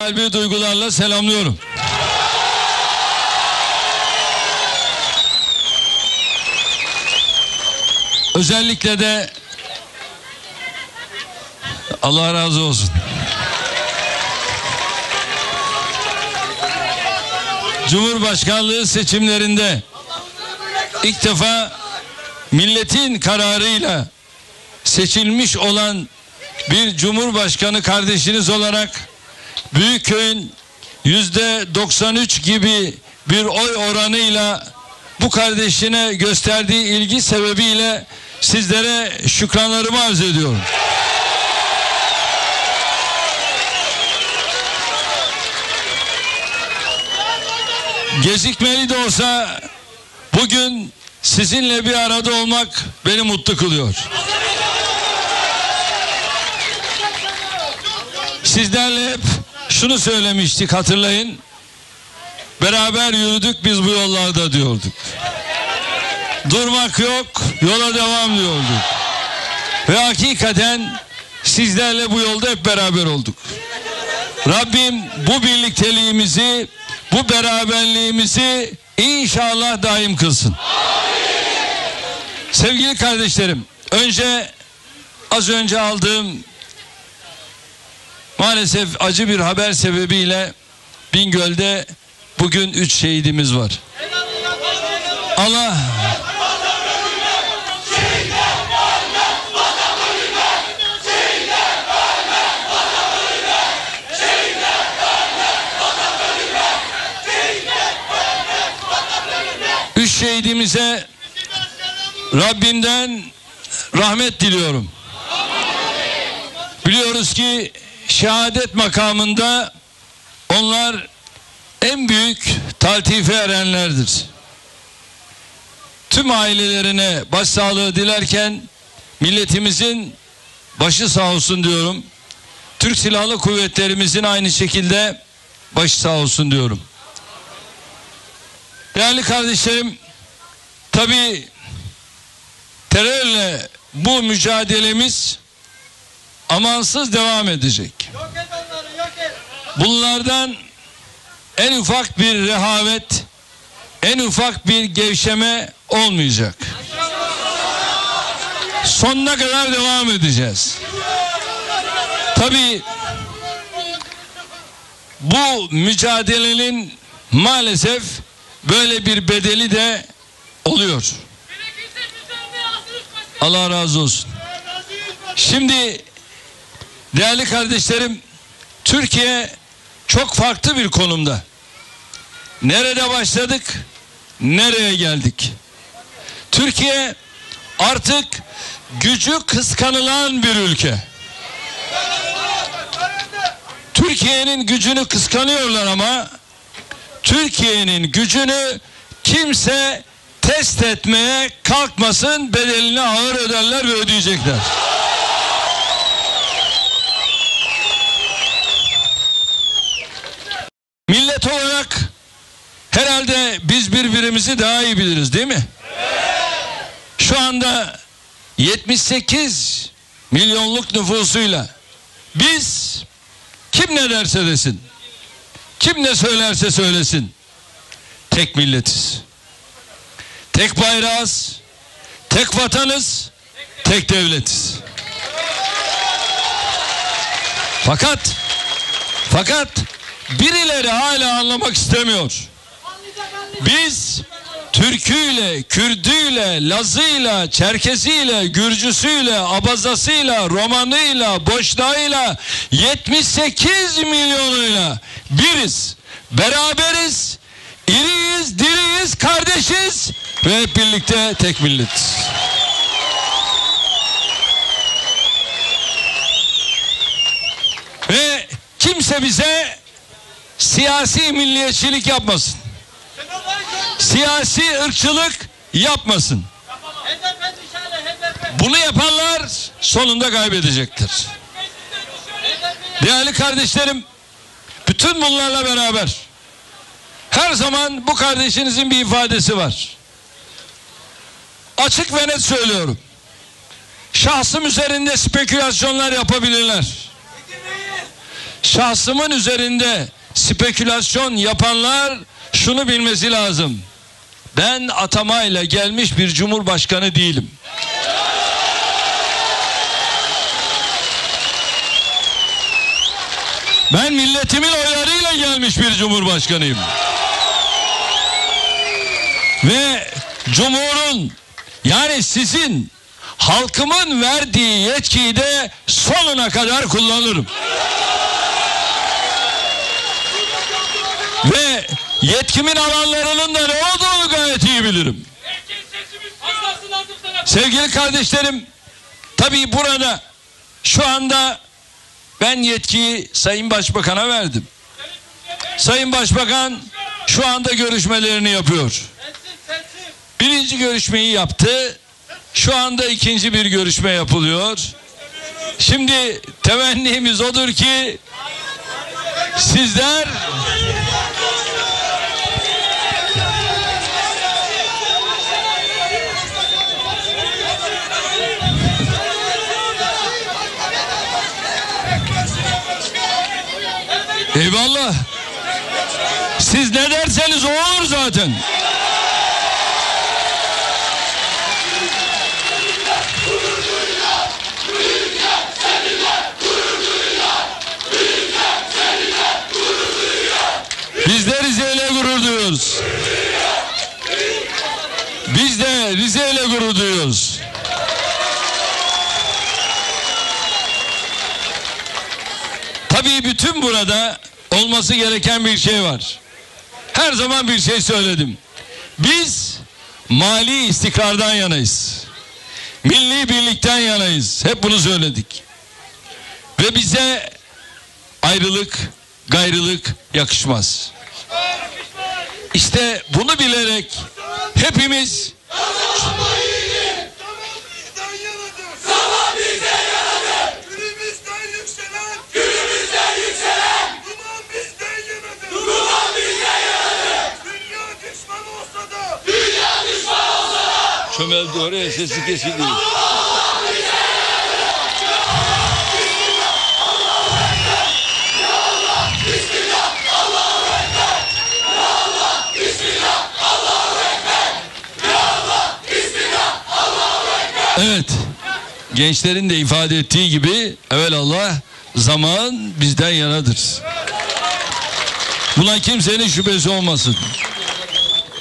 kalbi duygularla selamlıyorum. Özellikle de Allah razı olsun. Cumhurbaşkanlığı seçimlerinde ilk defa milletin kararıyla seçilmiş olan bir cumhurbaşkanı kardeşiniz olarak Büyükköy'ün yüzde 93 gibi bir oy oranıyla bu kardeşine gösterdiği ilgi sebebiyle sizlere şükranlarımı arz ediyorum. Gecikmeli de olsa bugün sizinle bir arada olmak beni mutlu kılıyor. Sizlerle hep şunu söylemiştik hatırlayın. Beraber yürüdük biz bu yollarda diyorduk. Durmak yok, yola devam diyorduk. Ve hakikaten sizlerle bu yolda hep beraber olduk. Rabbim bu birlikteliğimizi, bu beraberliğimizi inşallah daim kılsın. Sevgili kardeşlerim, önce az önce aldığım maalesef acı bir haber sebebiyle Bingöl'de bugün üç şehidimiz var. Allah Üç şehidimize Rabbimden rahmet diliyorum. Biliyoruz ki şehadet makamında onlar en büyük taltife erenlerdir. Tüm ailelerine başsağlığı dilerken milletimizin başı sağ olsun diyorum. Türk Silahlı Kuvvetlerimizin aynı şekilde başı sağ olsun diyorum. Değerli kardeşlerim, tabi terörle bu mücadelemiz amansız devam edecek. Bunlardan en ufak bir rehavet, en ufak bir gevşeme olmayacak. Sonuna kadar devam edeceğiz. Tabi bu mücadelenin maalesef böyle bir bedeli de oluyor. Allah razı olsun. Şimdi değerli kardeşlerim Türkiye çok farklı bir konumda. Nerede başladık? Nereye geldik? Türkiye artık gücü kıskanılan bir ülke. Türkiye'nin gücünü kıskanıyorlar ama Türkiye'nin gücünü kimse test etmeye kalkmasın bedelini ağır öderler ve ödeyecekler. Millet olarak herhalde biz birbirimizi daha iyi biliriz değil mi? Şu anda 78 milyonluk nüfusuyla biz kim ne derse desin, kim ne söylerse söylesin tek milletiz. Tek bayrağız, tek vatanız, tek devletiz. Fakat fakat birileri hala anlamak istemiyor. Biz Türküyle, Kürdüyle, Lazıyla, Çerkeziyle, Gürcüsüyle, Abazasıyla, Romanıyla, Boşnağıyla 78 milyonuyla biriz. Beraberiz. İriyiz, diriyiz, kardeşiz ve hep birlikte tek milletiz. Ve kimse bize siyasi milliyetçilik yapmasın. Siyasi ırkçılık yapmasın. Bunu yapanlar sonunda kaybedecektir. Değerli kardeşlerim, bütün bunlarla beraber her zaman bu kardeşinizin bir ifadesi var. Açık ve net söylüyorum. Şahsım üzerinde spekülasyonlar yapabilirler. şahsımın üzerinde spekülasyon yapanlar şunu bilmesi lazım. Ben atamayla gelmiş bir cumhurbaşkanı değilim. Ben milletimin oylarıyla gelmiş bir cumhurbaşkanıyım. Ve cumhurun yani sizin halkımın verdiği yetkiyi de sonuna kadar kullanırım. Ve yetkimin alanlarının da ne olduğunu gayet iyi bilirim. Sevgili kardeşlerim, tabii burada şu anda ben yetkiyi Sayın Başbakan'a verdim. Sayın Başbakan şu anda görüşmelerini yapıyor. Birinci görüşmeyi yaptı. Şu anda ikinci bir görüşme yapılıyor. Şimdi temennimiz odur ki sizler Eyvallah. Siz ne derseniz o olur zaten. Biz de Rize ile gurur duyuyoruz. Biz de Rize ile gurur duyuyoruz. Tabii bütün burada olması gereken bir şey var. Her zaman bir şey söyledim. Biz mali istikrardan yanayız. Milli birlikten yanayız. Hep bunu söyledik. Ve bize ayrılık, gayrılık yakışmaz. İşte bunu bilerek hepimiz çömeldi oraya sesi kesiliyor. Evet. Gençlerin de ifade ettiği gibi evelallah zaman bizden yanadır. Buna kimsenin şüphesi olmasın.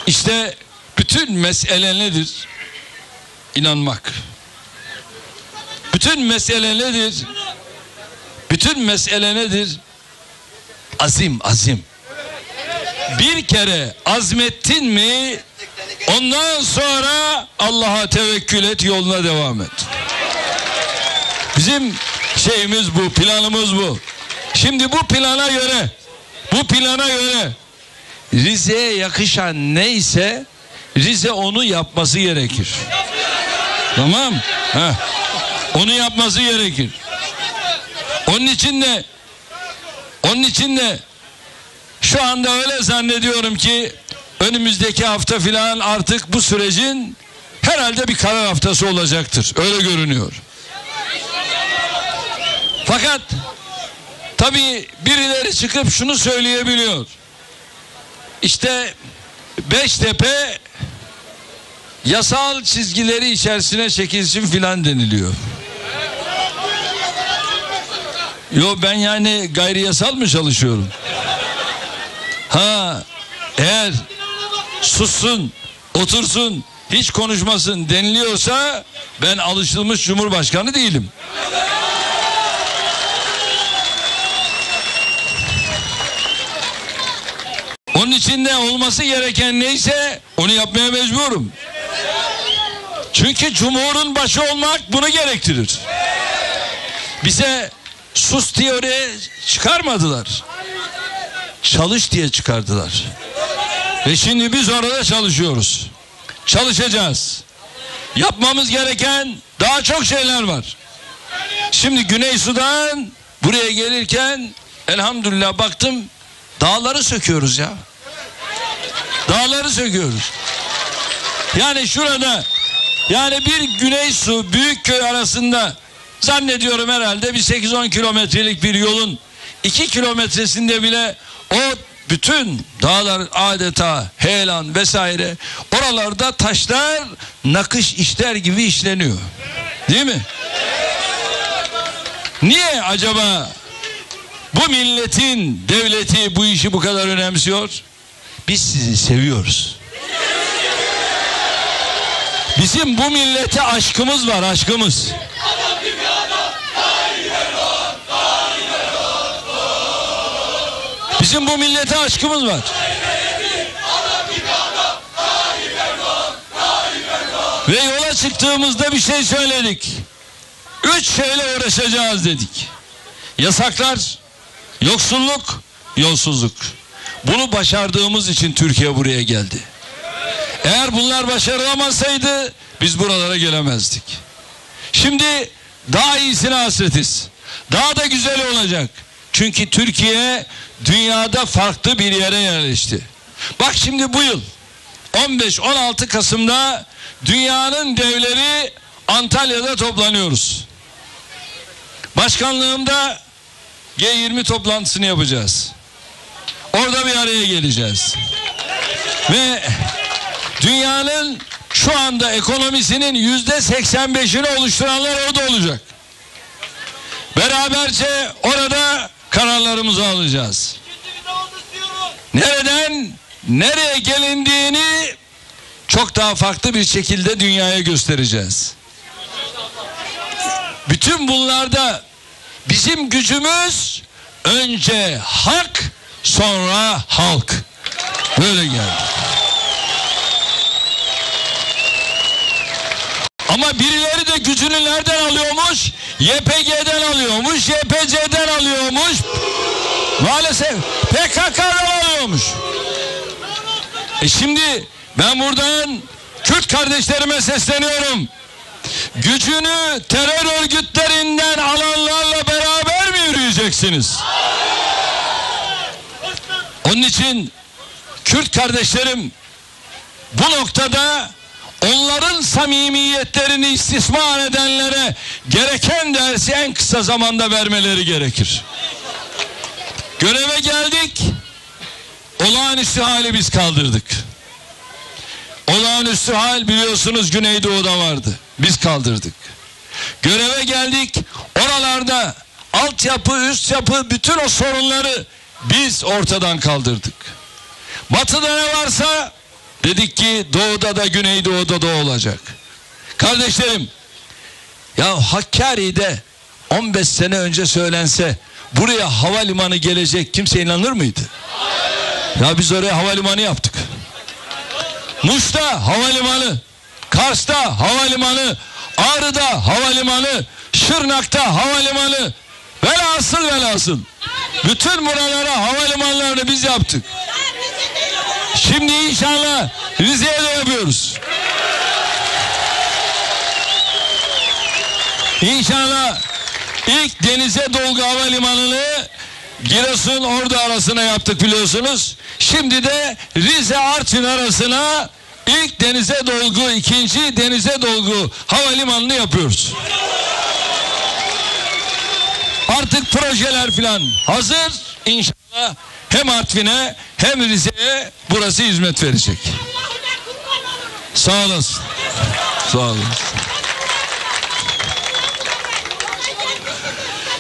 İşte bütün mesele nedir? İnanmak. Bütün mesele nedir? Bütün mesele nedir? Azim, azim. Bir kere azmettin mi ondan sonra Allah'a tevekkül et yoluna devam et. Bizim şeyimiz bu, planımız bu. Şimdi bu plana göre, bu plana göre Rize'ye yakışan neyse Rize onu yapması gerekir. Tamam? Heh. Onu yapması gerekir. Onun için de onun için de şu anda öyle zannediyorum ki önümüzdeki hafta filan artık bu sürecin herhalde bir karar haftası olacaktır. Öyle görünüyor. Fakat tabii birileri çıkıp şunu söyleyebiliyor. İşte Beştepe yasal çizgileri içerisine çekilsin filan deniliyor. Yo ben yani gayri yasal mı çalışıyorum? Ha eğer sussun, otursun, hiç konuşmasın deniliyorsa ben alışılmış cumhurbaşkanı değilim. Onun için de olması gereken neyse onu yapmaya mecburum. Çünkü cumhurun başı olmak bunu gerektirir. Bize sus oraya çıkarmadılar. Çalış diye çıkardılar. Ve şimdi biz orada çalışıyoruz. Çalışacağız. Yapmamız gereken daha çok şeyler var. Şimdi Güney Sudan buraya gelirken elhamdülillah baktım dağları söküyoruz ya. Dağları söküyoruz. Yani şurada yani bir Güney Su Büyükköy arasında zannediyorum herhalde bir 8-10 kilometrelik bir yolun iki kilometresinde bile o bütün dağlar adeta heyelan vesaire oralarda taşlar nakış işler gibi işleniyor. Değil mi? Niye acaba bu milletin devleti bu işi bu kadar önemsiyor? Biz sizi seviyoruz. Bizim bu millete aşkımız var aşkımız. Bizim bu millete aşkımız var. Ve yola çıktığımızda bir şey söyledik. Üç şeyle uğraşacağız dedik. Yasaklar, yoksulluk, yolsuzluk. Bunu başardığımız için Türkiye buraya geldi. Eğer bunlar başarılamasaydı biz buralara gelemezdik. Şimdi daha iyisine hasretiz. Daha da güzel olacak. Çünkü Türkiye dünyada farklı bir yere yerleşti. Bak şimdi bu yıl 15-16 Kasım'da dünyanın devleri Antalya'da toplanıyoruz. Başkanlığımda G20 toplantısını yapacağız. Orada bir araya geleceğiz. Ve dünyanın şu anda ekonomisinin yüzde 85'ini oluşturanlar orada olacak. Beraberce orada kararlarımızı alacağız. Nereden nereye gelindiğini çok daha farklı bir şekilde dünyaya göstereceğiz. Bütün bunlarda bizim gücümüz önce hak sonra halk. Böyle geldi. Ama birileri de gücünü nereden alıyormuş? YPG'den alıyormuş, YPC'den alıyormuş. Maalesef PKK'dan alıyormuş. E şimdi ben buradan Kürt kardeşlerime sesleniyorum. Gücünü terör örgütlerinden alanlarla beraber mi yürüyeceksiniz? Onun için Kürt kardeşlerim bu noktada onların samimiyetlerini istismar edenlere gereken dersi en kısa zamanda vermeleri gerekir. Göreve geldik. Olağanüstü hali biz kaldırdık. Olağanüstü hal biliyorsunuz Güneydoğu'da vardı. Biz kaldırdık. Göreve geldik. Oralarda altyapı, üst yapı bütün o sorunları biz ortadan kaldırdık. Batıda ne varsa dedik ki doğuda da güneydoğuda da olacak. Kardeşlerim ya Hakkari'de 15 sene önce söylense buraya havalimanı gelecek kimse inanır mıydı? Ya biz oraya havalimanı yaptık. Muş'ta havalimanı, Kars'ta havalimanı, Ağrı'da havalimanı, Şırnak'ta havalimanı. Velhasıl velhasıl. Bütün buralara havalimanlarını biz yaptık. Şimdi inşallah Rize'ye de yapıyoruz. İnşallah ilk denize dolgu havalimanını Giresun Ordu arasına yaptık biliyorsunuz. Şimdi de Rize Arçın arasına ilk denize dolgu, ikinci denize dolgu havalimanını yapıyoruz. Artık projeler filan hazır. İnşallah hem Artvin'e hem Rize'ye burası hizmet verecek. Sağ olasın. Sağ olasın.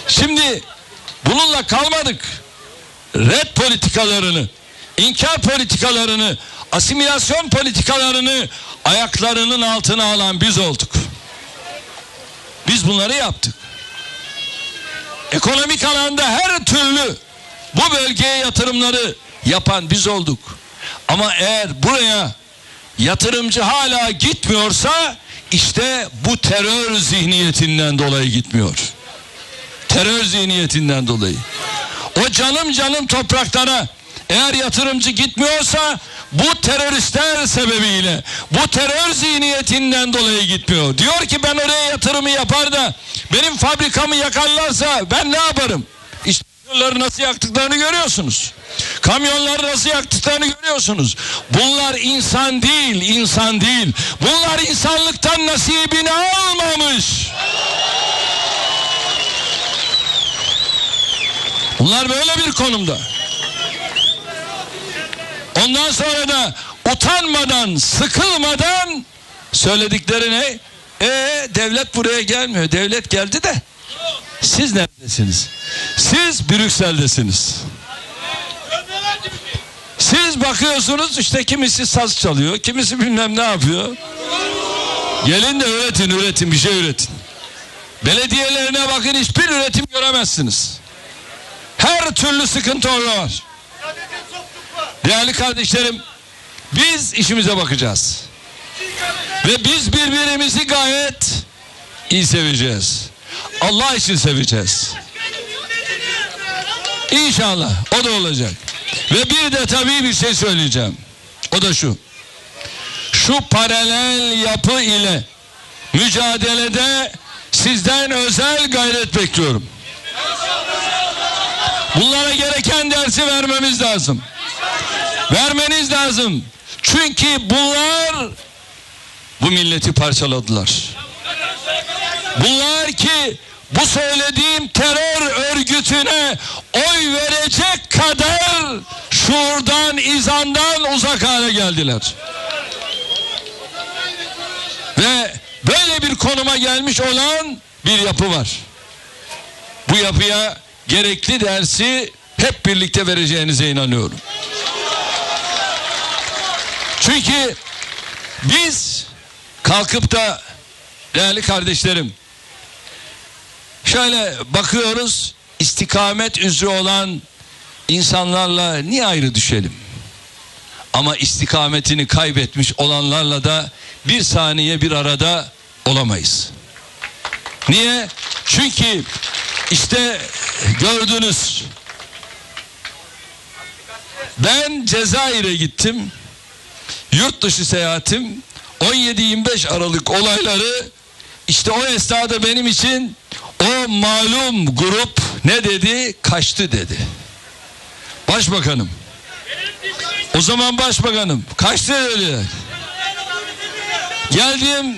Şimdi bununla kalmadık. Red politikalarını, inkar politikalarını, asimilasyon politikalarını ayaklarının altına alan biz olduk. Biz bunları yaptık. Ekonomik alanda her türlü bu bölgeye yatırımları yapan biz olduk. Ama eğer buraya yatırımcı hala gitmiyorsa işte bu terör zihniyetinden dolayı gitmiyor. Terör zihniyetinden dolayı. O canım canım topraklara eğer yatırımcı gitmiyorsa bu teröristler sebebiyle bu terör zihniyetinden dolayı gitmiyor. Diyor ki ben oraya yatırımı yapar da benim fabrikamı yakarlarsa ben ne yaparım? Kamyonları nasıl yaktıklarını görüyorsunuz. Kamyonları nasıl yaktıklarını görüyorsunuz. Bunlar insan değil, insan değil. Bunlar insanlıktan nasibini almamış. Bunlar böyle bir konumda. Ondan sonra da utanmadan, sıkılmadan söyledikleri ne? E devlet buraya gelmiyor. Devlet geldi de siz neredesiniz? Siz Brüksel'desiniz. Siz bakıyorsunuz işte kimisi saz çalıyor, kimisi bilmem ne yapıyor. Gelin de üretin, üretin, bir şey üretin. Belediyelerine bakın hiçbir üretim göremezsiniz. Her türlü sıkıntı orada var. Değerli kardeşlerim, biz işimize bakacağız. Ve biz birbirimizi gayet iyi seveceğiz. Allah için seveceğiz. İnşallah o da olacak. Ve bir de tabii bir şey söyleyeceğim. O da şu. Şu paralel yapı ile mücadelede sizden özel gayret bekliyorum. Bunlara gereken dersi vermemiz lazım. Vermeniz lazım. Çünkü bunlar bu milleti parçaladılar. Bunlar ki bu söylediğim terör örgütüne oy verecek kadar şuurdan, izandan uzak hale geldiler. Ve böyle bir konuma gelmiş olan bir yapı var. Bu yapıya gerekli dersi hep birlikte vereceğinize inanıyorum. Çünkü biz kalkıp da değerli kardeşlerim şöyle bakıyoruz istikamet üzere olan insanlarla niye ayrı düşelim? Ama istikametini kaybetmiş olanlarla da bir saniye bir arada olamayız. Niye? Çünkü işte gördünüz ben Cezayir'e gittim. Yurt dışı seyahatim 17-25 Aralık olayları işte o esnada benim için o malum grup ne dedi? Kaçtı dedi. Başbakanım. O zaman başbakanım. Kaçtı dediler. Geldim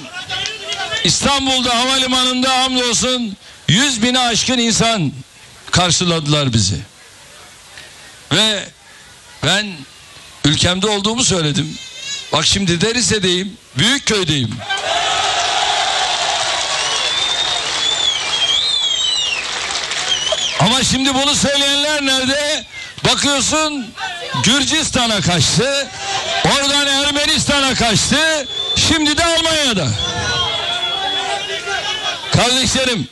İstanbul'da havalimanında hamdolsun 100 bine aşkın insan karşıladılar bizi. Ve ben ülkemde olduğumu söyledim. Bak şimdi de Rize'deyim, Büyükköy'deyim. Ama şimdi bunu söyleyenler nerede? Bakıyorsun Gürcistan'a kaçtı. Oradan Ermenistan'a kaçtı. Şimdi de Almanya'da. Kardeşlerim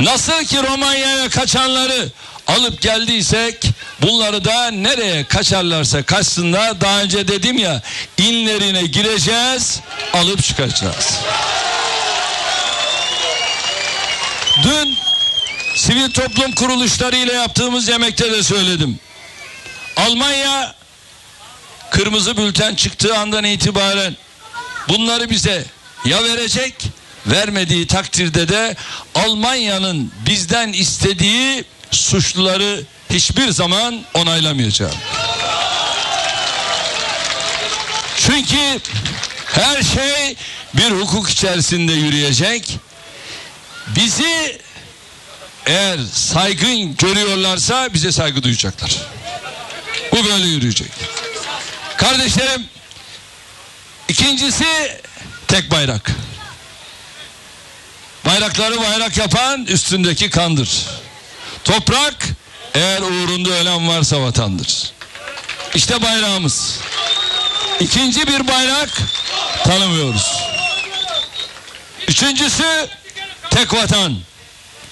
nasıl ki Romanya'ya kaçanları alıp geldiysek bunları da nereye kaçarlarsa kaçsınlar daha önce dedim ya inlerine gireceğiz alıp çıkacağız. Dün sivil toplum kuruluşları ile yaptığımız yemekte de söyledim. Almanya kırmızı bülten çıktığı andan itibaren bunları bize ya verecek vermediği takdirde de Almanya'nın bizden istediği suçluları hiçbir zaman onaylamayacağım. Çünkü her şey bir hukuk içerisinde yürüyecek. Bizi eğer saygın görüyorlarsa bize saygı duyacaklar. Bu böyle yürüyecek. Kardeşlerim ikincisi tek bayrak. Bayrakları bayrak yapan üstündeki kandır. Toprak eğer uğrunda ölen varsa vatandır. İşte bayrağımız. İkinci bir bayrak tanımıyoruz. Üçüncüsü tek vatan.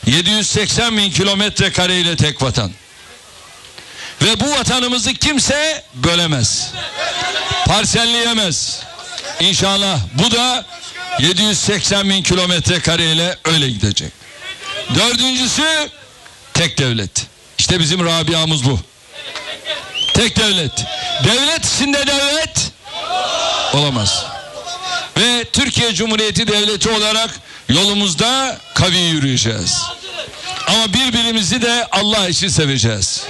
780 bin kilometre kareyle tek vatan. Ve bu vatanımızı kimse bölemez. Parselleyemez. İnşallah bu da 780 bin kilometre kareyle öyle gidecek. Dördüncüsü tek devlet. İşte bizim Rabia'mız bu. Tek devlet. Devlet içinde devlet olamaz. Ve Türkiye Cumhuriyeti Devleti olarak yolumuzda kavi yürüyeceğiz. Ama birbirimizi de Allah için seveceğiz.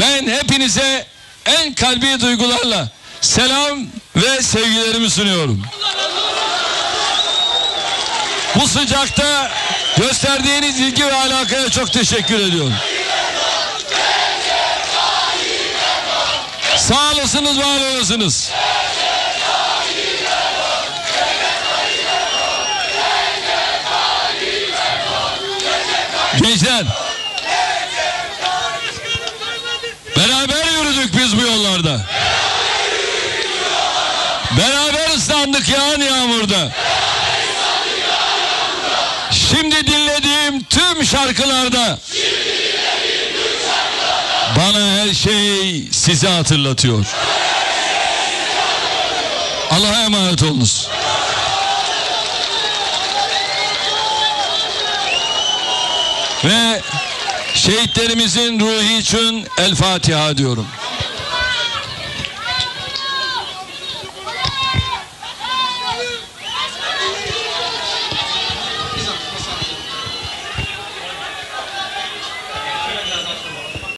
Ben hepinize en kalbi duygularla selam ve sevgilerimi sunuyorum. Bu sıcakta gösterdiğiniz ilgi ve alakaya çok teşekkür ediyorum. Sağ olasınız, var olasınız. Gençler. Beraber yürüdük biz bu yollarda. Beraber ıslandık yağan yağmurda. Şimdi dinlediğim tüm şarkılarda bana her şey sizi hatırlatıyor. Allah'a emanet olunuz. Ve şehitlerimizin ruhi için El Fatiha diyorum.